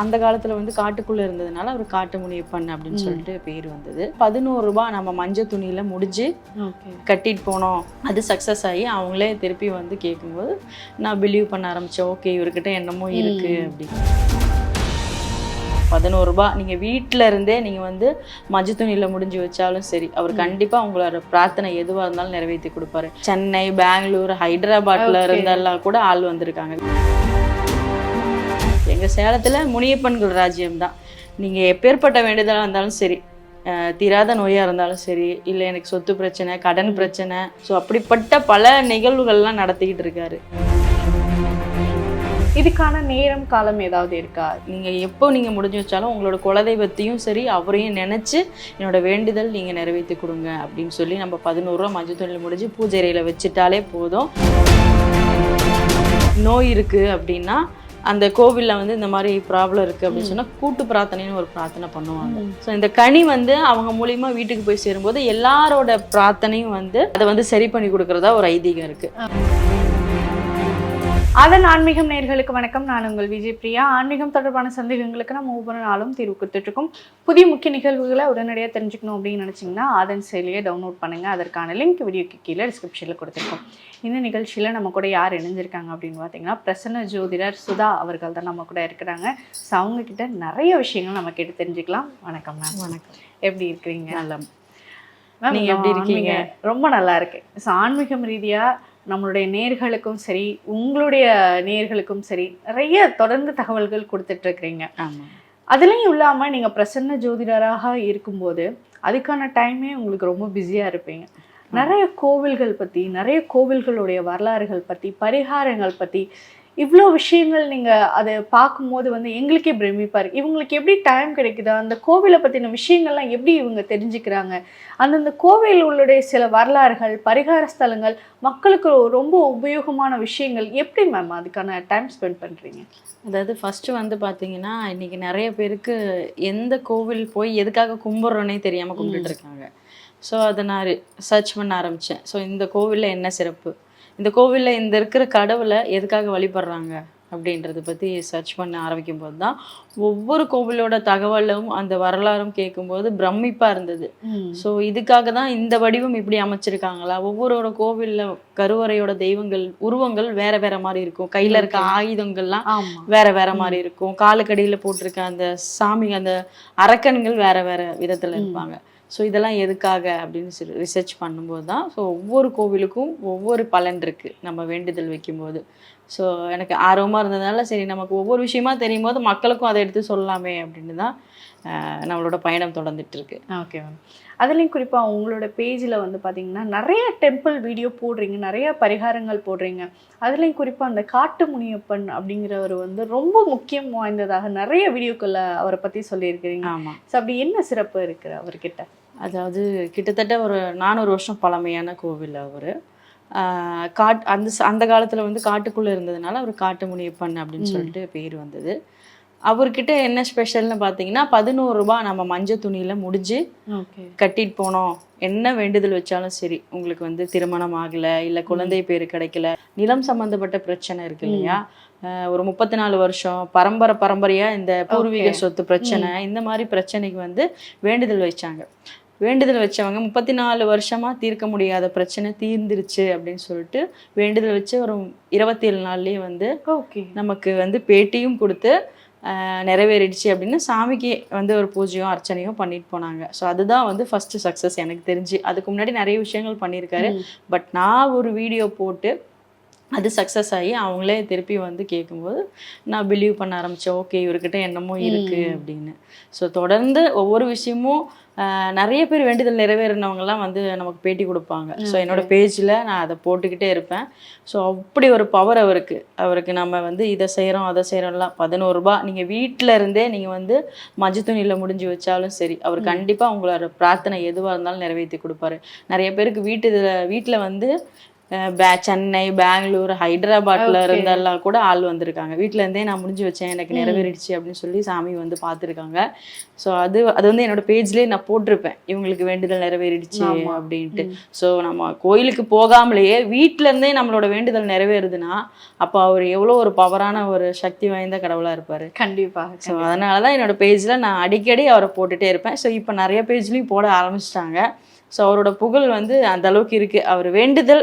அந்த காலத்துல வந்து காட்டுக்குள்ள இருந்ததுனால அவர் காட்டு முனியப்பன் அப்படின்னு சொல்லிட்டு பேர் வந்தது. பதினோரு ரூபாய் நம்ம மஞ்சள் துணியில முடிஞ்சு கட்டிட்டு போனோம். அது சக்ஸஸ் ஆகி அவங்களே திருப்பி வந்து கேட்கும்போது நான் பிலீவ் பண்ண ஆரம்பிச்சேன். ஓகே இவர்கிட்ட என்னமோ இருக்கு அப்படின்னு பதினோரு ரூபாய் நீங்க வீட்ல இருந்தே நீங்க வந்து மஞ்சள் துணியில முடிஞ்சு வச்சாலும் சரி அவர் கண்டிப்பா உங்களோட பிரார்த்தனை எதுவா இருந்தாலும் நிறைவேற்றி கொடுப்பாரு. சென்னை பெங்களூர் ஹைதராபாத்ல. இருந்தெல்லாம் கூட ஆள் வந்திருக்காங்க. எங்க சேலத்துல முனியப்பன்கள் ராஜ்யம் தான் நீங்க எப்பேற்பட்ட வேண்டுதலா இருந்தாலும் சரி தீராத நோயா இருந்தாலும் சரி இல்லை எனக்கு சொத்து பிரச்சனை கடன் பிரச்சனை ஸோ அப்படிப்பட்ட பல நிகழ்வுகள்லாம் நடத்திக்கிட்டு இருக்காரு. இதுக்கான நேரம் காலம் ஏதாவது இருக்கா? நீங்க எப்போ நீங்க முடிஞ்சு வச்சாலும் உங்களோட குலதெய்வத்தையும் சரி அவரையும் நினைச்சு என்னோட வேண்டுதல் நீங்க நிறைவேற்றி கொடுங்க அப்படின்னு சொல்லி நம்ம பதினோரு ரூபா மஞ்சள் தொழில் முடிஞ்சு பூஜை அறையில வச்சுட்டாலே போதும். நோய் இருக்கு அப்படின்னா அந்த கோவில்ல வந்து இந்த மாதிரி ப்ராப்ளம் இருக்கு அப்படின்னு சொன்னா கூட்டு பிரார்த்தனைன்னு ஒரு பிரார்த்தனை பண்ணுவாங்க. ஸோ இந்த கனி வந்து அவங்க மூலியமா வீட்டுக்கு போய் சேரும்போது எல்லாரோட பிரார்த்தனையும் வந்து அதை வந்து சரி பண்ணி கொடுக்குறதா ஒரு ஐதீகம் இருக்கு. அதன் ஆன்மீகம் நேர்களுக்கு வணக்கம். நான் உங்கள் விஜய் பிரியா. ஆன்மீகம் தொடர்பான சந்தேகங்களுக்கு நம்ம ஒவ்வொரு நாளும் தீர்வு கொடுத்துட்டு இருக்கோம் புதிய முக்கிய நிகழ்வுகளை உடனடியாக தெரிஞ்சுக்கணும் அப்படின்னு நினச்சிங்கன்னா அதன் செயலியை டவுன்லோட் பண்ணுங்க. அதற்கான லிங்க் வீடியோக்கு கீழே டிஸ்கிரிப்ஷனில் கொடுத்துருக்கோம். இந்த நிகழ்ச்சியில் நம்ம கூட யார் இணைஞ்சிருக்காங்க அப்படின்னு பார்த்தீங்கன்னா பிரசன்ன ஜோதிடர் சுதா அவர்கள் தான் நம்ம கூட இருக்கிறாங்க. ஸோ அவங்க கிட்ட நிறைய விஷயங்கள் நம்ம கேட்டு தெரிஞ்சுக்கலாம். வணக்கம் மேம் வணக்கம். எப்படி இருக்கிறீங்க? நல்ல. மேம், நீங்க எப்படி இருக்கீங்க? ரொம்ப நல்லா இருக்கு. ஸோ ஆன்மீகம் ரீதியா நம்மளுடைய நேர்களுக்கும் சரி உங்களுடைய நேர்களுக்கும் சரி நிறைய தொடர்ந்து தகவல்கள் கொடுத்துட்டு இருக்கிறீங்க அதுலயும் இல்லாம நீங்க பிரசன்ன ஜோதிடராக இருக்கும்போது அதுக்கான டைமே உங்களுக்கு ரொம்ப பிஸியா இருப்பீங்க. நிறைய கோவில்கள் பத்தி நிறைய கோவில்களுடைய வரலாறுகள் பத்தி பரிகாரங்கள் பத்தி இவ்வளோ விஷயங்கள் நீங்க அதை பார்க்கும்போது வந்து எங்களுக்கே பிரமிப்பா இருக்கு. இவங்களுக்கு எப்படி டைம் கிடைக்குதா? அந்த கோவிலை பத்தின விஷயங்கள்லாம் எப்படி இவங்க தெரிஞ்சுக்கிறாங்க? அந்தந்த கோவிலுடைய சில வரலாறுகள் பரிகார ஸ்தலங்கள் மக்களுக்கு ரொம்ப உபயோகமான விஷயங்கள் எப்படி மேம் அதுக்கான டைம் ஸ்பெண்ட் பண்றீங்க? அதாவது ஃபர்ஸ்ட் வந்து பாத்தீங்கன்னா இன்னைக்கு நிறைய பேருக்கு எந்த கோவில் போய் எதுக்காக கும்பிட்றோன்னே தெரியாம கும்பிட்டுட்டு இருக்காங்க. ஸோ அதை நான் சர்ச் பண்ண ஆரம்பிச்சேன். ஸோ இந்த கோவில்ல என்ன சிறப்பு? இந்த கோவில்ல இந்த இருக்கிற கடவுளை எதுக்காக வழிபடுறாங்க அப்படின்றத பத்தி சர்ச் பண்ண ஆரம்பிக்கும் போது தான் ஒவ்வொரு கோவிலோட தகவலும் அந்த வரலாறும் கேட்கும்போது பிரமிப்பா இருந்தது. ஸோ இதுக்காக தான் இந்த வடிவம் இப்படி அமைச்சிருக்காங்களா? ஒவ்வொருவரோட கோவில்ல கருவறையோட தெய்வங்கள் உருவங்கள் வேற வேற மாதிரி இருக்கும். கையில இருக்க ஆயுதங்கள்லாம் வேற வேற மாதிரி இருக்கும். காலுக்கடியில போட்டிருக்க அந்த சாமி அந்த அரக்கன்கள் வேற வேற விதத்துல இருப்பாங்க. ஸோ இதெல்லாம் எதுக்காக அப்படின்னு ரிசர்ச் பண்ணும்போது தான் ஸோ ஒவ்வொரு கோவிலுக்கும் ஒவ்வொரு பலன் இருக்கு நம்ம வேண்டுதல் வைக்கும்போது. ஸோ எனக்கு ஆர்வமா இருந்ததுனால சரி நமக்கு ஒவ்வொரு விஷயமா தெரியும் போது மக்களுக்கும் அதை எடுத்து சொல்லலாமே அப்படின்னு தான் நம்மளோட பயணம் தொடர்ந்துட்டு இருக்கு. ஓகே மேம் அதுலேயும் குறிப்பாக உங்களோட பேஜில் வந்து பார்த்தீங்கன்னா நிறைய டெம்பிள் வீடியோ போடுறீங்க நிறைய பரிகாரங்கள் போடுறீங்க. அதுலேயும் குறிப்பாக அந்த காட்டு முனியப்பன் அப்படிங்கிறவர் வந்து ரொம்ப முக்கியம் வாய்ந்ததாக நிறைய வீடியோக்களில் அவரை பற்றி சொல்லியிருக்கிறீங்க. ஆமா. ஸோ அப்படி என்ன சிறப்பு இருக்குது அவர்கிட்ட? அதாவது கிட்டத்தட்ட ஒரு நானூறு வருஷம் பழமையான கோவில் அவர். காட் அந்த அந்த காலத்தில் வந்து காட்டுக்குள்ளே இருந்ததுனால அவர் காட்டு முனியப்பன் அப்படின்னு சொல்லிட்டு பேர் வந்தது. அவர்கிட்ட என்ன ஸ்பெஷல்னு பார்த்தீங்கன்னா பதினோரு ரூபாய் நம்ம மஞ்சள் துணியில் முடிஞ்சு கட்டிட்டு போனோம். என்ன வேண்டுதல் வச்சாலும் சரி உங்களுக்கு வந்து திருமணம் ஆகலை இல்லை குழந்தை பேர் கிடைக்கல நிலம் சம்பந்தப்பட்ட பிரச்சனை இருக்கு இல்லையா? ஒரு முப்பத்தி நாலு வருஷம் பரம்பரை பரம்பரையா இந்த பூர்வீக. சொத்து பிரச்சனை இந்த மாதிரி பிரச்சனைக்கு வந்து வேண்டுதல் வச்சாங்க. வேண்டுதல் வச்சவங்க முப்பத்தி நாலு வருஷமா தீர்க்க முடியாத பிரச்சனை தீர்ந்துருச்சு அப்படின்னு சொல்லிட்டு வேண்டுதல் வச்சு ஒரு இருபத்தி ஏழு நாள்லயே வந்து ஓகே. நமக்கு வந்து பேட்டியும் கொடுத்து நிறைவேறிடுச்சு அப்படின்னு சாமிக்கு வந்து ஒரு பூஜையும் அர்ச்சனையும் பண்ணிட்டு போனாங்க. ஸோ அதுதான் வந்து ஃபர்ஸ்ட் சக்ஸஸ் எனக்கு தெரிஞ்சு. அதுக்கு முன்னாடி நிறைய விஷயங்கள் பண்ணியிருக்காரு. பட் நான் ஒரு வீடியோ போட்டு அது சக்ஸஸ் ஆகி அவங்களே திருப்பி வந்து கேட்கும்போது நான் பிலீவ் பண்ண ஆரம்பித்தேன் ஓகே இவர்கிட்ட என்னமோ இருக்கு அப்படின்னு. ஸோ தொடர்ந்து ஒவ்வொரு விஷயமும் நிறைய பேர் வேண்டுதல் நிறைவேறினவங்கலாம் வந்து நமக்கு பேட்டி கொடுப்பாங்க. ஸோ என்னோட பேஜில் நான் அதை போட்டுக்கிட்டே இருப்பேன். ஸோ அப்படி ஒரு பவர் அவருக்கு. அவருக்கு நம்ம வந்து இதை செய்கிறோம் அதை செய்கிறோம்லாம் பதினோரு ரூபாய் நீங்கள் வீட்டில் இருந்தே நீங்கள் வந்து மஞ்சள் துணியில் முடிஞ்சு வச்சாலும் சரி அவர் கண்டிப்பாக உங்களோட பிரார்த்தனை எதுவாக இருந்தாலும் நிறைவேற்றி கொடுப்பாரு. நிறைய பேருக்கு வீட்டு வீட்டில் வந்து சென்னை பெங்களூர் ஹைதராபாத்ல. இருந்தெல்லாம் கூட ஆள் வந்திருக்காங்க. வீட்ல இருந்தே நான் முடிஞ்சு வச்சேன். எனக்கு நிறைவேறிடுச்சு அப்படின்னு சொல்லி சாமி வந்து பார்த்துருக்காங்க. ஸோ அது அது வந்து என்னோட பேஜ்லேயே நான் போட்டிருப்பேன். இவங்களுக்கு வேண்டுதல் நிறைவேறிடுச்சு. அப்படின்ட்டு. ஸோ நம்ம கோயிலுக்கு போகாமலேயே வீட்ல இருந்தே நம்மளோட வேண்டுதல் நிறைவேறுதுன்னா அப்போ அவர் எவ்வளோ ஒரு பவரான ஒரு சக்தி வாய்ந்த கடவுளா இருப்பாரு. கண்டிப்பாக ஸோ அதனால தான் என்னோட பேஜில் நான் அடிக்கடி அவரை போட்டுட்டே இருப்பேன். ஸோ இப்போ நிறைய பேஜ்லேயும் போட ஆரம்பிச்சிட்டாங்க. ஸோ அவரோட புகழ் வந்து அந்த அளவுக்கு இருக்குது அவர் வேண்டுதல்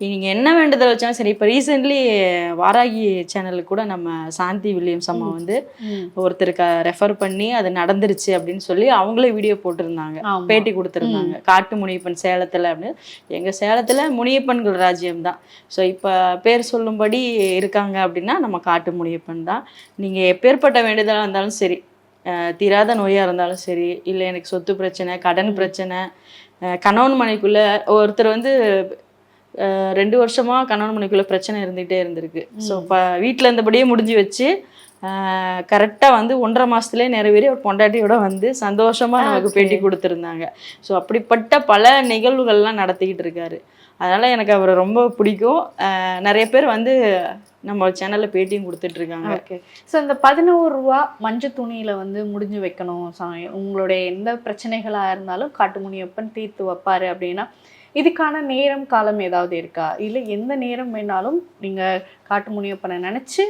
நீங்கள் என்ன வேண்டுதல் வச்சாலும் சரி இப்போ ரீசெண்ட்லி வாராகி சேனலுக்கு கூட நம்ம சாந்தி வில்லியம்ஸ் அம்மா வந்து. ஒருத்தருக்கு ரெஃபர் பண்ணி அது நடந்துருச்சு அப்படின்னு சொல்லி அவங்களே வீடியோ போட்டிருந்தாங்க. பேட்டி கொடுத்துருந்தாங்க. காட்டு முனியப்பன் சேலத்தில் அப்படின்னு. எங்கள் சேலத்தில் முனியப்பன்கள் ராஜ்யம் தான். ஸோ இப்போ பேர் சொல்லும்படி இருக்காங்க அப்படின்னா நம்ம காட்டு முனியப்பன் தான். நீங்கள் எப்பேற்பட்ட வேண்டுதலாக இருந்தாலும் சரி தீராத நோயாக இருந்தாலும் சரி இல்லை எனக்கு சொத்து பிரச்சனை கடன் பிரச்சனை கணவன் மனைக்குள்ள ஒருத்தர் வந்து ரெண்டு வருஷமா கணவன் மனைக்குள்ள பிரச்சனை இருந்துகிட்டே இருந்திருக்கு. ஸோ இப்போ வீட்டில் இருந்தபடியே முடிஞ்சு வச்சு கரெக்டாக வந்து ஒன்றரை மாசத்துலயே நிறைவேறி ஒரு பொண்டாட்டியோட வந்து சந்தோஷமா நமக்கு பேட்டி கொடுத்துருந்தாங்க. ஸோ அப்படிப்பட்ட பல நிகழ்வுகள்லாம் நடத்திக்கிட்டு இருக்காரு. அதனால எனக்கு அவரை ரொம்ப பிடிக்கும். நிறைய பேர் வந்து நம்ம சேனல்ல பேட்டியும் கொடுத்துட்டு இருக்காங்க. ஓகே. ஸோ இந்த பதினோரு ரூபா மஞ்சள் துணியில வந்து முடிஞ்சு வைக்கணும். உங்களுடைய எந்த பிரச்சனைகளா இருந்தாலும் காட்டு முனியப்பன் தீர்த்து வைப்பாரு அப்படின்னா இதுக்கான நேரம் காலம் ஏதாவது இருக்கா? இல்லை எந்த நேரம் வேணாலும் நீங்க காட்டு முனியப்பனை நினைச்சு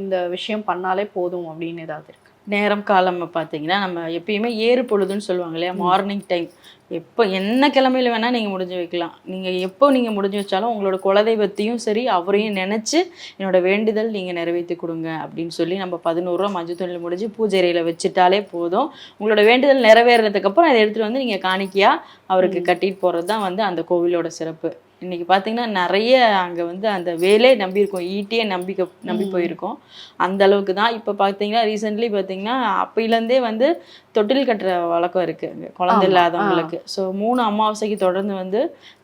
இந்த விஷயம் பண்ணாலே போதும் அப்படின்னு ஏதாவது இருக்கு? நேரம் காலம் பார்த்தீங்கன்னா நம்ம எப்பயுமே ஏறு பொழுதுன்னு சொல்லுவாங்க இல்லையா? மார்னிங் டைம் எப்போ என்ன கிழமையில வேணால் நீங்கள் முடிஞ்சு வைக்கலாம். நீங்கள் எப்போ நீங்கள் முடிஞ்சு வச்சாலும் உங்களோட குலதெய்வத்தையும் சரி அவரையும் நினச்சி என்னோட வேண்டுதல் நீங்கள் நிறைவேற்றி கொடுங்க அப்படின்னு சொல்லி நம்ம பதினோருவா மஞ்சள் துணியில் முடிஞ்சு பூஜை அறையில் வச்சுட்டாலே போதும். உங்களோட வேண்டுதல் நிறைவேறதுக்கு அப்புறம் அதை எடுத்துகிட்டு வந்து நீங்கள் காணிக்கையாக அவருக்கு கட்டிட்டு போகிறது தான் வந்து அந்த கோவிலோட சிறப்பு. இன்னைக்கு பார்த்தீங்கன்னா நிறைய அங்கே வந்து அந்த வேலே நம்பி இருக்கோம் ஈட்டியே நம்பிக்கை நம்பி போயிருக்கோம். அந்த அளவுக்கு தான் இப்போ பார்த்தீங்கன்னா ரீசெண்ட்லி பார்த்தீங்கன்னா அப்பையிலேருந்தே வந்து தொட்டில் கட்டுற வழக்கம் இருக்கு அங்க. குழந்தை இல்லாதவங்களுக்கு. ஸோ மூணு அமாவாசைக்கு தொடர்ந்து வந்து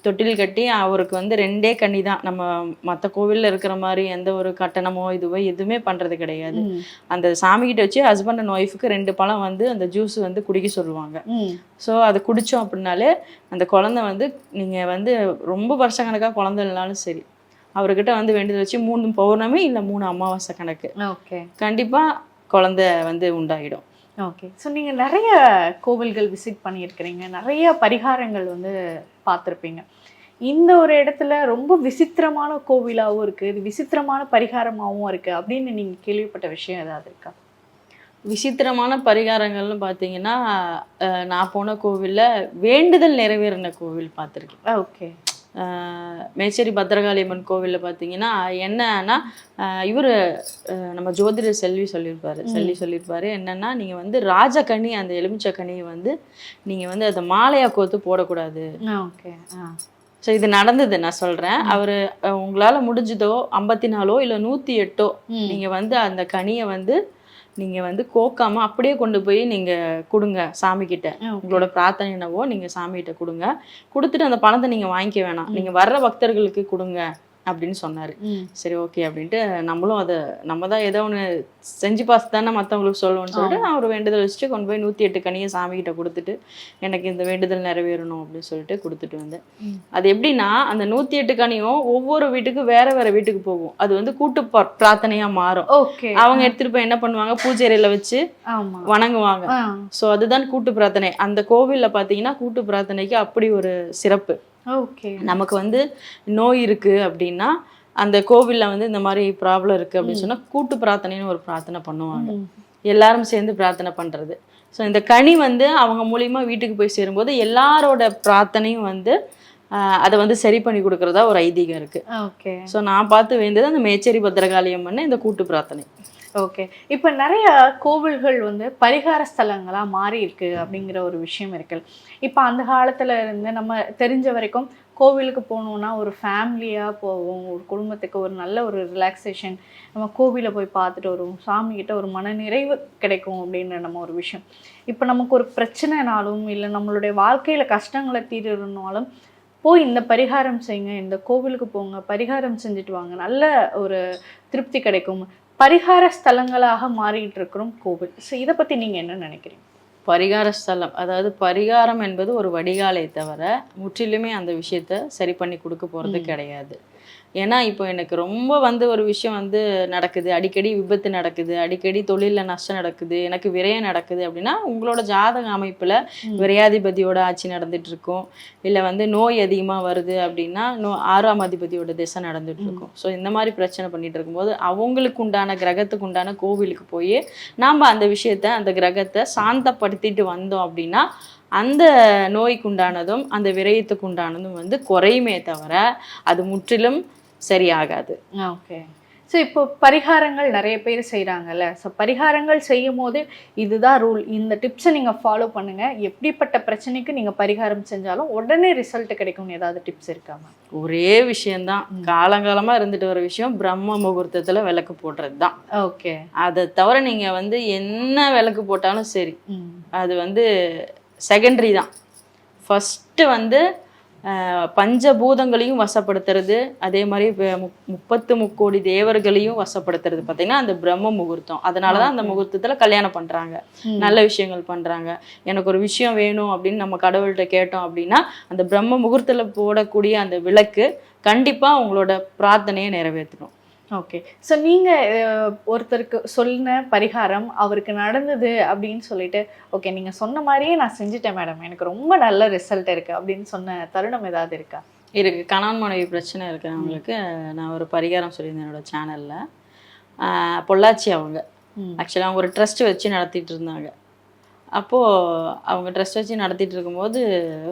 தொட்டில் கட்டி அவருக்கு வந்து ரெண்டே கன்னி தான். நம்ம மற்ற கோவிலில் இருக்கிற மாதிரி எந்த ஒரு கட்டணமோ இதுவோ எதுவுமே பண்ணுறது கிடையாது. அந்த சாமி கிட்ட வச்சு ஹஸ்பண்ட் அண்ட் ஒய்ஃபுக்கு ரெண்டு பழம் வந்து அந்த ஜூஸ் வந்து குடிக்க சொல்லுவாங்க. ஸோ அது குடித்தோம் அப்படின்னாலே அந்த குழந்தை வந்து நீங்கள் வந்து ரொம்ப வருஷக்கணக்காக குழந்தை இல்லைனாலும் சரி. அவர்கிட்ட வந்து வேண்டுதல் வச்சு மூணு பௌர்ணமி இல்லை மூணு அமாவாசை கணக்கு. ஓகே. கண்டிப்பாக குழந்தை வந்து உண்டாயிடும். ஓகே. ஸோ நீங்கள் நிறைய கோவில்கள் விசிட் பண்ணியிருக்கிறீங்க. நிறைய பரிகாரங்கள் வந்து பார்த்துருப்பீங்க. இந்த ஒரு இடத்துல ரொம்ப விசித்திரமான கோவிலாகவும் இருக்குது இது விசித்திரமான பரிகாரமாகவும் இருக்குது அப்படின்னு நீங்கள் கேள்விப்பட்ட விஷயம் ஏதாவது இருக்கா? விசித்திரமான பரிகாரங்கள்னு பார்த்தீங்கன்னா நான் போன கோவிலில் வேண்டுதல் நிறைவேறின கோவில் பார்த்துருக்கேன். ஓகே. மேச்சேரி பத்திரகாளியம்மன் கோவிலில் பார்த்தீங்கன்னா என்னன்னா இவர் நம்ம ஜோதிடர் செல்வி சொல்லியிருப்பாரு. செல்வி சொல்லியிருப்பாரு. என்னன்னா நீங்கள் வந்து ராஜகனி அந்த எலுமிச்சை கனியை வந்து நீங்கள் வந்து அதை மாலையா கோத்து போடக்கூடாது. ஓகே. ஸோ இது நடந்தது நான் சொல்கிறேன் அவர் உங்களால் முடிஞ்சதோ ஐம்பத்தி நாலோ இல்லை நூற்றி எட்டோ. நீங்கள் வந்து அந்த கனியை வந்து நீங்கள் வந்து கோக்காம அப்படியே கொண்டு போய் நீங்கள் கொடுங்க சாமிக்கிட்ட. உங்களோட பிரார்த்தனை என்னவோ நீங்கள் சாமிகிட்ட கொடுங்க. கொடுத்துட்டு அந்த பணத்தை நீங்கள் வாங்கிக்க வேணாம். நீங்கள் வர்ற பக்தர்களுக்கு கொடுங்க. அப்படின்னு சொன்னார். சரி ஓகே அப்படின்ட்டு நம்மளும் அதை நம்ம தான் ஏதோ ஒன்று செஞ்சு பார்த்து தானே மற்றவங்களுக்கு சொல்லுவோம்னு சொல்லிட்டு நான் ஒரு வேண்டுதல் வச்சுட்டு கொண்டு போய் நூற்றி எட்டு கனியை சாமிகிட்ட கொடுத்துட்டு எனக்கு இந்த வேண்டுதல் நிறைவேறணும் அப்படின்னு சொல்லிட்டு கொடுத்துட்டு வந்தேன். அது எப்படின்னா அந்த நூற்றி எட்டு கனியும் ஒவ்வொரு வீட்டுக்கு வேற வேற வீட்டுக்கு போகும். அது வந்து கூட்டு ப- பிரார்த்தனையா மாறும். அவங்க எடுத்துட்டு போய் என்ன பண்ணுவாங்க? பூஜை அறையில வச்சு வணங்குவாங்க. ஸோ அதுதான் கூட்டு பிரார்த்தனை. அந்த கோவில்ல பார்த்தீங்கன்னா கூட்டு பிரார்த்தனைக்கு அப்படி ஒரு சிறப்பு. நமக்கு வந்து நோய் இருக்கு அப்படின்னா அந்த கோவில்ல வந்து இந்த மாதிரி ப்ராப்ளம் இருக்கு அப்படின்னு சொன்னா கூட்டு பிரார்த்தனைன்னு ஒரு பிரார்த்தனை பண்ணுவாங்க. எல்லாரும் சேர்ந்து பிரார்த்தனை பண்றது. ஸோ இந்த கனி வந்து அவங்க மூலியமா வீட்டுக்கு போய் சேரும்போது எல்லாரோட பிரார்த்தனையும் வந்து அதை வந்து சரி பண்ணி கொடுக்கறதா ஒரு ஐதீகம் இருக்கு. ஓகே. ஸோ நான் பார்த்து வேண்டியது அந்த மேச்சேரி பத்திரகாளியம்மன் இந்த கூட்டு பிரார்த்தனை. ஓகே இப்போ நிறைய கோவில்கள் வந்து பரிகார ஸ்தலங்களாக மாறி இருக்கு அப்படிங்கிற ஒரு விஷயம் இருக்கு. இப்போ அந்த காலத்துல இருந்து நம்ம தெரிஞ்ச வரைக்கும் கோவிலுக்கு போகணுன்னா ஒரு ஃபேமிலியாக போவோம். ஒரு குடும்பத்துக்கு ஒரு நல்ல ஒரு ரிலாக்ஸேஷன் நம்ம கோவிலை போய் பார்த்துட்டு வருவோம். சாமிக்கிட்ட ஒரு மன நிறைவு கிடைக்கும் அப்படின்ற நம்ம ஒரு விஷயம். இப்போ நமக்கு ஒரு பிரச்சனைனாலும் இல்லை நம்மளுடைய வாழ்க்கையில் கஷ்டங்களை தீரணுனாலும் போய் இந்த பரிகாரம் செய்யுங்க இந்த கோவிலுக்கு போங்க பரிகாரம் செஞ்சுட்டு வாங்க. நல்ல ஒரு திருப்தி கிடைக்கும். பரிகார ஸ்தலங்களாக மாறிட்டு இருக்கிறோம் கோவில். ஸோ இதை பத்தி நீங்க என்ன நினைக்கிறீங்க? பரிகார ஸ்தலம் அதாவது பரிகாரம் என்பது ஒரு வடிகாலை தவிர முற்றிலுமே அந்த விஷயத்த சரி பண்ணி கொடுக்க போகிறது கிடையாது. ஏன்னா இப்போ எனக்கு ரொம்ப வந்து ஒரு விஷயம் வந்து நடக்குது. அடிக்கடி விபத்து நடக்குது. அடிக்கடி தொழிலில் நஷ்டம் நடக்குது. எனக்கு விரயம் நடக்குது அப்படின்னா உங்களோட ஜாதக அமைப்பில் விரையாதிபதியோட ஆட்சி நடந்துட்டு இருக்கும் இல்லை வந்து நோய் அதிகமாக வருது அப்படின்னா நோ ஆறாம் அதிபதியோட திசை நடந்துட்டு இருக்கும் ஸோ இந்த மாதிரி பிரச்சனை பண்ணிட்டு இருக்கும்போது அவங்களுக்கு உண்டான கிரகத்துக்கு உண்டான கோவிலுக்கு போய் நாம் அந்த விஷயத்த அந்த கிரகத்தை சாந்தப்படுத்திட்டு வந்தோம் அப்படின்னா அந்த நோய்க்கு உண்டானதும் அந்த விரயத்துக்கு உண்டானதும் வந்து குறையுமே தவிர அது முற்றிலும் சரியாகாது. ஓகே. ஸோ இப்போ பரிகாரங்கள் நிறைய பேர் செய்கிறாங்கல்ல ஸோ பரிகாரங்கள் செய்யும் போது இதுதான் ரூல் இந்த டிப்ஸை நீங்கள் ஃபாலோ பண்ணுங்க. எப்படிப்பட்ட பிரச்சனைக்கு நீங்கள் பரிகாரம் செஞ்சாலும் உடனே ரிசல்ட் கிடைக்கும்னு ஏதாவது டிப்ஸ் இருக்காமா ஒரே விஷயம்தான். காலங்காலமாக இருந்துட்டு வர விஷயம் பிரம்ம முகூர்த்தத்தில் விளக்கு போடுறது தான் ஓகே. அதை தவிர நீங்கள் வந்து என்ன விளக்கு போட்டாலும் சரி. அது வந்து செகண்டரி தான். ஃபஸ்ட்டு வந்து பஞ்சபூதங்களையும் வசப்படுத்துறது அதே மாதிரி முப்பத்து முக்கோடி தேவர்களையும் வசப்படுத்துறது பார்த்தீங்கன்னா அந்த பிரம்ம முகூர்த்தம். அதனால தான் அந்த முகூர்த்தத்தில் கல்யாணம் பண்ணுறாங்க நல்ல விஷயங்கள் பண்ணுறாங்க எனக்கு ஒரு விஷயம் வேணும் அப்படின்னு நம்ம கடவுள்கிட்ட கேட்டோம் அப்படின்னா அந்த பிரம்ம முகூர்த்தத்தில் போடக்கூடிய அந்த விளக்கு கண்டிப்பாக உங்களோட பிரார்த்தனையை நிறைவேற்றணும். ஓகே ஸோ நீங்கள் ஒருத்தருக்கு சொன்ன பரிகாரம் அவருக்கு நடந்தது அப்படின்னு சொல்லிட்டு ஓகே நீங்கள் சொன்ன மாதிரியே நான் செஞ்சுட்டேன் மேடம் எனக்கு ரொம்ப நல்ல ரிசல்ட் இருக்குது அப்படின்னு சொன்ன தருணம் ஏதாவது இருக்கா? இருக்கு. கணவன் மனைவி பிரச்சனை இருக்கிறவங்களுக்கு நான் ஒரு பரிகாரம் சொல்லியிருந்தேன் என்னோட சேனலில் பொள்ளாச்சி அவங்க. ஆக்சுவலாக அவங்க ஒரு ட்ரஸ்ட் வச்சு நடத்திட்டு இருந்தாங்க. அப்போது அவங்க ட்ரஸ்ட் வச்சு நடத்திட்டு இருக்கும்போது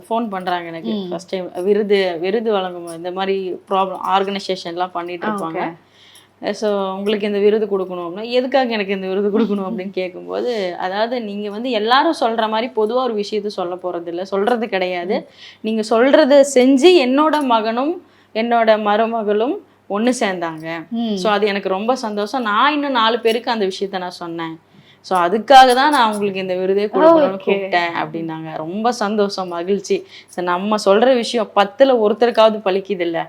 ஃபோன் பண்ணுறாங்க எனக்கு. ஃபஸ்ட் டைம் விருது விருது வழங்கும் இந்த மாதிரி ப்ராப்ளம் ஆர்கனைசேஷன்லாம் பண்ணிட்டு இருப்பாங்க. ஸோ உங்களுக்கு இந்த விருது கொடுக்கணும் அப்படின்னா எதுக்காக எனக்கு இந்த விருது கொடுக்கணும் அப்படின்னு கேட்கும்போது அதாவது நீங்கள் வந்து எல்லாரும் சொல்கிற மாதிரி பொதுவாக ஒரு விஷயத்த சொல்ல போகிறது இல்லை சொல்கிறது கிடையாது. நீங்கள் சொல்கிறத செஞ்சு என்னோட மகனும் என்னோட மருமகளும் ஒன்று சேர்ந்தாங்க. ஸோ அது எனக்கு ரொம்ப சந்தோஷம். நான் இன்னும் நாலு பேருக்கு அந்த விஷயத்த நான் சொன்னேன். ஸோ அதுக்காக தான் நான் உங்களுக்கு இந்த விருதே கொடுக்கணும்னு Okay. கூப்பிட்டேன் அப்படின்னாங்க. ரொம்ப சந்தோஷம் மகிழ்ச்சி. ஸோ நம்ம சொல்கிற விஷயம் பத்தில் ஒருத்தருக்காவது பலிக்குது இல்லை.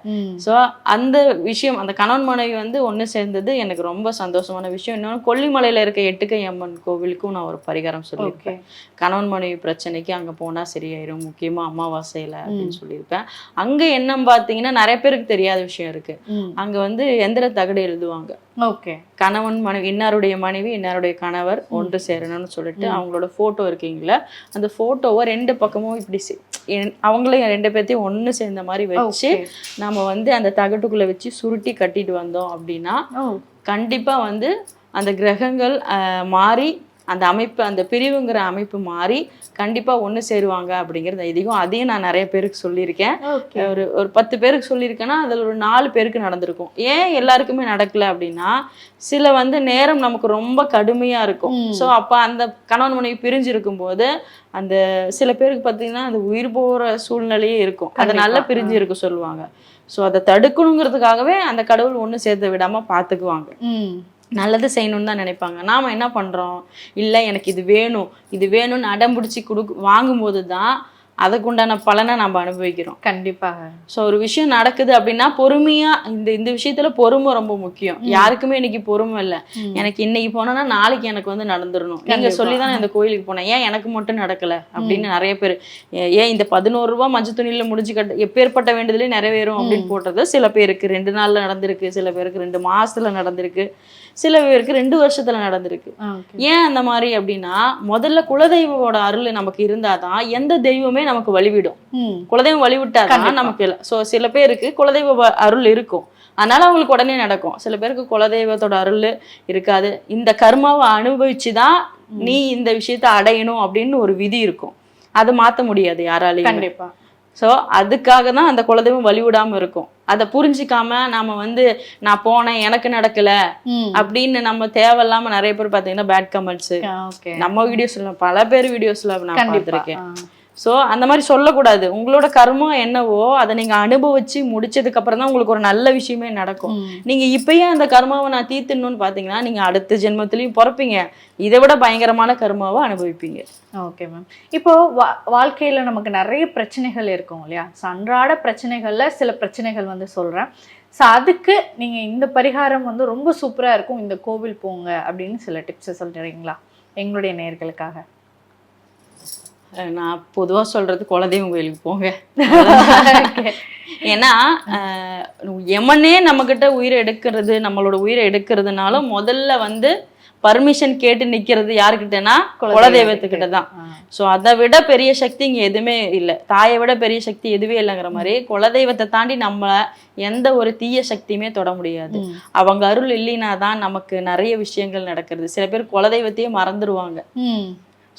ஸோ அந்த விஷயம் அந்த கணவன் மனைவி வந்து ஒன்று சேர்ந்தது எனக்கு ரொம்ப சந்தோஷமான விஷயம். இன்னொன்று கொல்லிமலையில் இருக்க எட்டுக்கை அம்மன் கோவிலுக்கும் நான் ஒரு பரிகாரம் சொல்லியிருக்கேன் கணவன் மனைவி பிரச்சனைக்கு அங்கே போனால் சரியாயிரும். முக்கியமாக அமாவாசையில் அப்படின்னு சொல்லியிருப்பேன். அங்கே என்னன்னு பார்த்தீங்கன்னா நிறைய பேருக்கு தெரியாத விஷயம் இருக்கு. அங்கே வந்து எந்திர தகடு எழுதுவாங்க. ஓகே. கணவன் மனைவி இன்னாருடைய மனைவி இன்னாருடைய கணவர் ஒன்று சேரணும்னு சொல்லிட்டு அவங்களோட ஃபோட்டோ இருக்கீங்களா அந்த ஃபோட்டோவை ரெண்டு பக்கமும் இப்படி அவங்களையும் ரெண்டு பேர்த்தையும் ஒன்று சேர்ந்த மாதிரி வச்சு. நம்ம வந்து அந்த தகட்டுக்குள்ளே வச்சு சுருட்டி கட்டிட்டு வந்தோம் அப்படின்னா ஓ. கண்டிப்பாக வந்து அந்த கிரகங்கள் மாறி அந்த அமைப்பு அந்த பிரிவுங்கிற அமைப்பு மாறி கண்டிப்பாக ஒன்று சேருவாங்க அப்படிங்கிறது ஐதீகம். அதையும் நான் நிறைய பேருக்கு சொல்லியிருக்கேன். ஒரு ஒரு பத்து பேருக்கு சொல்லியிருக்கேன்னா அதில் ஒரு நாலு பேருக்கு நடந்திருக்கும். ஏன் எல்லாருக்குமே நடக்கல அப்படின்னா சில வந்து நேரம் நமக்கு ரொம்ப கடுமையாக இருக்கும். ஸோ அப்போ அந்த கணவன் மனைவி பிரிஞ்சு இருக்கும்போது அந்த சில பேருக்கு பார்த்தீங்கன்னா அந்த உயிர் போகிற சூழ்நிலையே இருக்கும். அதை நல்லா கண்டிப்பா. பிரிஞ்சு இருக்க சொல்லுவாங்க. ஸோ அதை தடுக்கணுங்கிறதுக்காகவே அந்த கடவுள் ஒன்று சேர்த்து விடாமல் பார்த்துக்குவாங்க நல்லது செய்யணும்னு தான் நினைப்பாங்க. நாம் என்ன பண்ணுறோம் இல்லை எனக்கு இது வேணும். இது வேணும்னு அடம் பிடிச்சி கொடு வாங்கும்போது தான் அதுக்குண்டான பலனை நம்ம அனுபவிக்கிறோம். கண்டிப்பாக. ஸோ ஒரு விஷயம் நடக்குது அப்படின்னா பொறுமையா இந்த இந்த விஷயத்துல பொறுமை ரொம்ப முக்கியம். யாருக்குமே இன்னைக்கு பொறுமை இல்லை. எனக்கு இன்னைக்கு போனோம்னா நாளைக்கு எனக்கு வந்து நடந்துடணும் நீங்க கண்டிப்பா. சொல்லி தான் இந்த கோயிலுக்கு போனேன். ஏன் எனக்கு மட்டும் நடக்கல? அப்படின்னு நிறைய பேர் ஏன் இந்த பதினோரு ரூபாய் மஞ்சள் துணியில முடிஞ்சு கட்ட எப்பேற்பட்ட வேண்டுதலே நிறைவேறும் அப்படின்னு போடுறது சில பேருக்கு. ரெண்டு நாள்ல நடந்திருக்கு சில பேருக்கு ரெண்டு மாசத்துல நடந்திருக்கு சில பேருக்கு ரெண்டு வருஷத்துல நடந்திருக்கு. ஏன் அந்த மாதிரி அப்படின்னா முதல்ல குலதெய்வமோட அருள் நமக்கு இருந்தாதான் எந்த தெய்வமே நமக்கு வழிவிடும். குலதெய்வம் வழிவிட்டாதான். நமக்கு ஸோ சில பேருக்கு குலதெய்வ அருள் இருக்கும். அதனால அவங்களுக்கு உடனே நடக்கும். சில பேருக்கு குலதெய்வத்தோட அருள் இருக்காது. இந்த கர்மாவை அனுபவிச்சு தான் நீ இந்த விஷயத்தை அடையணும் அப்படின்னு ஒரு விதி இருக்கும். அதை மாற்ற முடியாது யாராலையும். கண்டிப்பா. ஸோ அதுக்காக தான் அந்த குலதெய்வம் வழிவிடாம இருக்கும். அதை புரிஞ்சிக்காம நாம வந்து நான் போனேன் எனக்கு நடக்கல அப்படின்னு நம்ம தேவையில்லாம நிறைய பேர் பார்த்தீங்கன்னா பேட் கமெண்ட்ஸ் ஓகே நம்ம வீடியோஸ்ல பல பேர் வீடியோஸ்ல நான் பார்த்திருக்கேன். ஸோ அந்த மாதிரி சொல்லக்கூடாது. உங்களோட கர்மம் என்னவோ அதை நீங்க அனுபவிச்சு முடிச்சதுக்கு அப்புறம் தான் உங்களுக்கு ஒரு நல்ல விஷயமே நடக்கும். ம். நீங்க இப்பயே அந்த கர்மாவை நான் தீர்த்துணும்னு பாத்தீங்கன்னா நீங்க அடுத்த ஜென்மத்திலையும் பிறப்பீங்க. இதை விட பயங்கரமான கர்மாவை அனுபவிப்பீங்க. ஓகே மேம் இப்போ வா- வாழ்க்கையில நமக்கு நிறைய பிரச்சனைகள் இருக்கும் இல்லையா? ஸோ அன்றாட பிரச்சனைகள்ல சில பிரச்சனைகள் வந்து சொல்றேன். ஸோ அதுக்கு நீங்க இந்த பரிகாரம் வந்து ரொம்ப சூப்பரா இருக்கும். இந்த கோவில் போங்க அப்படின்னு சில டிப்ஸ் சொல்றீங்களா? எங்களுடைய நேயர்களுக்காக அஹ் நான் பொதுவா சொல்றது குலதெய்வம் கோயிலுக்கு போங்க. ஏன்னா எமனே நம்ம கிட்ட உயிரை எடுக்கிறது நம்மளோட உயிரை எடுக்கிறதுனால முதல்ல வந்து பர்மிஷன் கேட்டு நிக்கிறது யாருக்கிட்டனா குலதெய்வத்துக்கிட்ட தான். ஸோ அதை விட பெரிய சக்தி இங்க எதுவுமே இல்லை. தாயை விட பெரிய சக்தி எதுவே இல்லைங்கிற மாதிரி குலதெய்வத்தை தாண்டி நம்ம எந்த ஒரு தீய சக்தியுமே தொட முடியாது. அவங்க அருள் இல்லைனா தான் நமக்கு நிறைய விஷயங்கள் நடக்கிறது. சில பேர் குலதெய்வத்தையே மறந்துடுவாங்க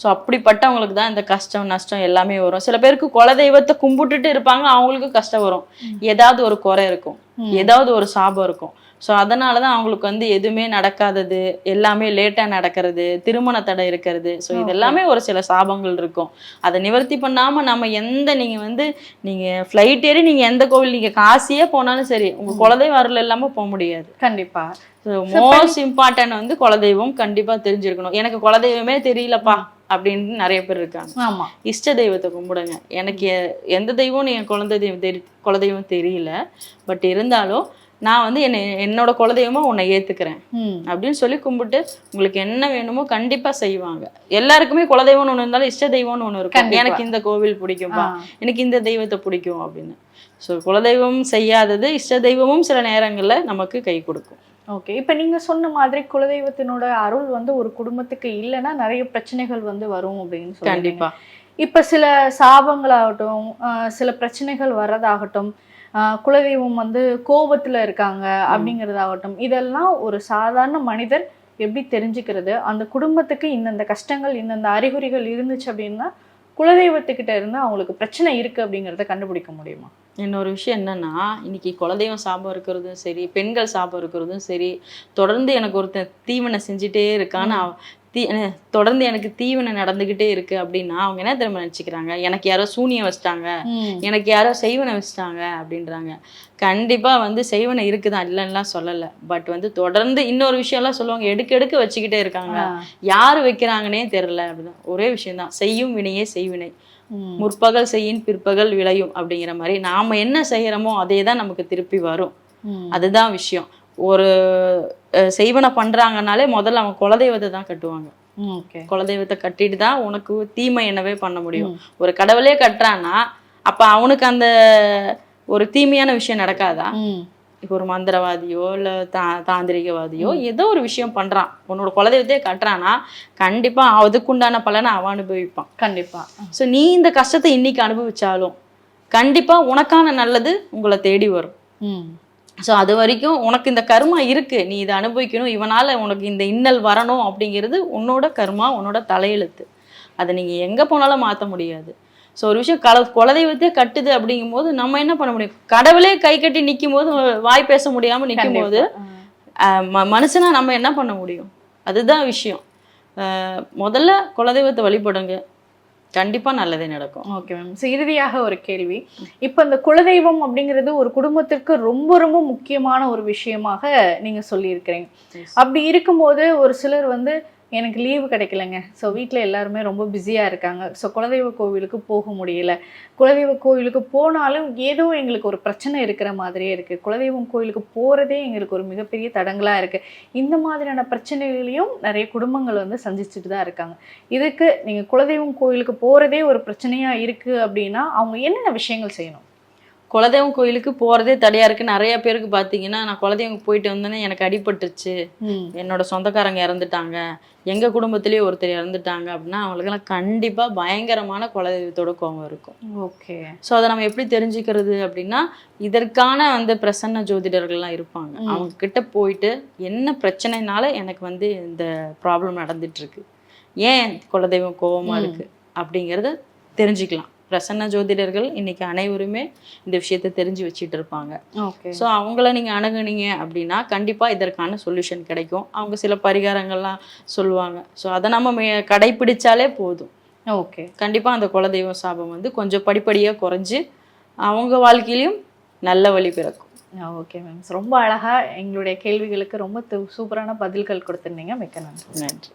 ஸோ அப்படிப்பட்டவங்களுக்கு தான் இந்த கஷ்டம் நஷ்டம் எல்லாமே வரும். சில பேருக்கு குலதெய்வத்தை கும்பிட்டுட்டு இருப்பாங்க அவங்களுக்கும் கஷ்டம் வரும். ஏதாவது ஒரு குறை இருக்கும். ஏதாவது ஒரு சாபம் இருக்கும். ஸோ அதனால தான் அவங்களுக்கு வந்து எதுவுமே நடக்காதது எல்லாமே லேட்டாக நடக்கிறது திருமண தடை இருக்கிறது. ஸோ இது எல்லாமே ஒரு சில சாபங்கள் இருக்கும். அதை நிவர்த்தி பண்ணாமல் நம்ம எந்த நீங்கள் வந்து நீங்கள் ஃப்ளைட் ஏறி நீங்கள் எந்த கோவில் நீங்கள் காசியே போனாலும் சரி உங்கள் குலதெய்வம் அருள் இல்லாமல் போக முடியாது. கண்டிப்பா. மோஸ்ட் இம்பார்ட்டன்ட் வந்து குலதெய்வம் கண்டிப்பா தெரிஞ்சிருக்கணும். எனக்கு குலதெய்வமே தெரியலப்பா அப்படின்னு நிறைய பேர் இருக்காங்க. ஆமா. இஷ்ட தெய்வத்தை கும்பிடுங்க. எனக்கு எந்த தெய்வம் என் குழந்தை தெய்வம் தெரி குலதெய்வம் தெரியல. பட் இருந்தாலும் நான் வந்து என்னை என்னோட குலதெய்வமா உன்னை ஏத்துக்கிறேன். அப்படின்னு சொல்லி கும்பிட்டு உங்களுக்கு என்ன வேணுமோ கண்டிப்பா செய்வாங்க. எல்லாருக்குமே குலதெய்வம்னு ஒண்ணு இருந்தாலும் இஷ்ட தெய்வம்னு ஒண்ணு இருக்கும். எனக்கு இந்த கோவில் பிடிக்கும்பா. எனக்கு இந்த தெய்வத்தை பிடிக்கும் அப்படின்னு. ஸோ குலதெய்வம் செய்யாதது இஷ்ட தெய்வமும் சில நேரங்கள்ல நமக்கு கை கொடுக்கும். ஓகே இப்போ நீங்க சொன்ன மாதிரி குலதெய்வத்தினோட அருள் வந்து ஒரு குடும்பத்துக்கு இல்லைன்னா நிறைய பிரச்சனைகள் வந்து வரும் அப்படின்னு சொல்லி கண்டிப்பா. இப்போ சில சாபங்களாகட்டும் சில பிரச்சனைகள் வர்றதாகட்டும் குலதெய்வம் வந்து கோபத்துல இருக்காங்க அப்படிங்கிறதாகட்டும். இதெல்லாம் ஒரு சாதாரண மனிதர் எப்படி தெரிஞ்சுக்கிறது? அந்த குடும்பத்துக்கு இந்தந்த கஷ்டங்கள் இந்தந்த அறிகுறிகள் இருந்துச்சு அப்படின்னா குலதெய்வத்துக்கிட்ட இருந்து அவங்களுக்கு பிரச்சனை இருக்கு அப்படிங்கிறத கண்டுபிடிக்க முடியுமா? இன்னொரு விஷயம் என்னன்னா இன்னைக்கு குலதெய்வம் சாபம் இருக்கிறதும் சரி பெண்கள் சாபம் இருக்கிறதும் சரி தொடர்ந்து எனக்கு ஒருத்தன் தீவனை செஞ்சுட்டே இருக்கான்னு தீ தொடர்ந்து எனக்கு தீவனை நடந்துகிட்டே இருக்கு அப்படின்னா அவங்க என்ன திரும்ப நினைச்சுக்கிறாங்க? எனக்கு யாரோ சூனியம் வச்சிட்டாங்க. எனக்கு யாரோ செய்வனை வச்சிட்டாங்க அப்படின்றாங்க. கண்டிப்பா வந்து செய்வனை இருக்குதான் இல்லைன்னுலாம் சொல்லலை. பட் வந்து தொடர்ந்து இன்னொரு விஷயம்லாம் சொல்லுவாங்க எடுக்க எடுக்க வச்சுக்கிட்டே இருக்காங்க. யாரு வைக்கிறாங்கன்னே தெரியல. அப்படிதான். ஒரே விஷயம்தான். செய்யும் வினையே செய்வினை. முற்பகல் செய்யின் பிற்பகல் விளையும் அப்படிங்கிற மாதிரி நாம என்ன செய்யறோமோ அதே தான் நமக்கு திருப்பி வரும். அதுதான் விஷயம். ஒரு செய்வனை பண்றாங்கனாலே முதல்ல அவங்க குலதெய்வத்தை தான் கட்டுவாங்க. குலதெய்வத்தை கட்டிட்டு தான் உனக்கு தீமை என்னவே பண்ண முடியும். ஒரு கடவுளே கட்டுறான்னா அப்ப அவனுக்கு அந்த ஒரு தீமையான விஷயம் நடக்காதா. இப்போ ஒரு மந்திரவாதியோ இல்லை தா தாந்திரிகவாதியோ ஏதோ ஒரு விஷயம் பண்றான். உன்னோட குலதெய்வத்தையே கட்டுறான்னா கண்டிப்பா அதுக்குண்டான பலனை அவன் அனுபவிப்பான். கண்டிப்பா. ஸோ நீ இந்த கஷ்டத்தை இன்னைக்கு அனுபவிச்சாலும் கண்டிப்பா உனக்கான நல்லது உங்களை தேடி வரும். ஸோ அது வரைக்கும் உனக்கு இந்த கர்மா இருக்கு. நீ இதை அனுபவிக்கணும். இவனால உனக்கு இந்த இன்னல் வரணும் அப்படிங்கிறது உன்னோட கர்மா உன்னோட தலையெழுத்து. அதை நீங்க எங்க போனாலும் மாற்ற முடியாது. ஸோ ஒரு விஷயம் கல குலதெய்வத்தையே கட்டுது அப்படிங்கும்போது நம்ம என்ன பண்ண முடியும்? கடவுளே கை கட்டி நிற்கும் போது வாய் பேச முடியாம நிற்கும் போது மனுஷனா நம்ம என்ன பண்ண முடியும்? அதுதான் விஷயம். முதல்ல குலதெய்வத்தை வழிபடுங்க. கண்டிப்பா நல்லதே நடக்கும். ஓகே மேம் ஸோ இறுதியாக ஒரு கேள்வி. இப்போ இந்த குலதெய்வம் அப்படிங்கிறது ஒரு குடும்பத்திற்கு ரொம்ப ரொம்ப முக்கியமான ஒரு விஷயமாக நீங்க சொல்லியிருக்கிறீங்க. அப்படி இருக்கும்போது ஒரு சிலர் வந்து எனக்கு லீவு கிடைக்கலங்க. ஸோ வீட்டில் எல்லாருமே ரொம்ப பிஸியாக இருக்காங்க. ஸோ குலதெய்வ கோவிலுக்கு போக முடியல. குலதெய்வ கோவிலுக்கு போனாலும் ஏதோ எங்களுக்கு ஒரு பிரச்சனை இருக்கிற மாதிரியே இருக்குது குலதெய்வம் கோவிலுக்கு போகிறதே எங்களுக்கு ஒரு மிகப்பெரிய தடங்களாக இருக்குது இந்த மாதிரியான பிரச்சனைகளையும் நிறைய குடும்பங்கள் வந்து சந்திச்சுட்டு தான் இருக்காங்க. இதுக்கு நீங்கள் குலதெய்வம் கோவிலுக்கு போகிறதே ஒரு பிரச்சனையாக இருக்குது அப்படின்னா அவங்க என்னென்ன விஷயங்கள் செய்யணும்? குலதெய்வம் கோயிலுக்கு போறதே தடையா இருக்கு. நிறைய பேருக்கு பாத்தீங்கன்னா நான் குலதெய்வம் போயிட்டு வந்தோன்னே எனக்கு அடிபட்டுருச்சு. என்னோட சொந்தக்காரங்க இறந்துட்டாங்க. எங்க குடும்பத்திலேயே ஒருத்தர் இறந்துட்டாங்க அப்படின்னா அவங்களுக்கெல்லாம் கண்டிப்பா பயங்கரமான குலதெய்வத்தோட கோபம் இருக்கும். ஓகே. ஸோ அதை நம்ம எப்படி தெரிஞ்சுக்கிறது அப்படின்னா இதற்கான வந்து பிரசன்ன ஜோதிடர்கள்லாம் இருப்பாங்க. ம். அவங்க கிட்ட போயிட்டு என்ன பிரச்சனைனால எனக்கு வந்து இந்த ப்ராப்ளம் நடந்துட்டு இருக்கு ஏன் குலதெய்வம் கோபமா. இருக்கு? அப்படிங்கிறத தெரிஞ்சுக்கலாம். பிரசன்ன ஜோதிடர்கள் இன்னைக்கு அனைவருமே இந்த விஷயத்தை தெரிஞ்சு வச்சிட்டு இருப்பாங்க. ஓகே. ஸோ அவங்கள நீங்கள் அணுகுனீங்க அப்படின்னா கண்டிப்பாக இதற்கான சொல்யூஷன் கிடைக்கும். அவங்க சில பரிகாரங்கள்லாம் சொல்லுவாங்க. ஸோ அதை நம்ம கடைப்பிடிச்சாலே போதும். ஓகே. கண்டிப்பாக அந்த குலதெய்வ சாபம் வந்து கொஞ்சம் படிப்படியாக குறைஞ்சு அவங்க வாழ்க்கையிலையும் நல்ல வழி பிறக்கும். Okay ma'am. ரொம்ப அழகா எங்களுடைய கேள்விகளுக்கு ரொம்ப சூப்பரான பதில்கள் கொடுத்துருந்தீங்க. மிக்க நன்றி. நன்றி.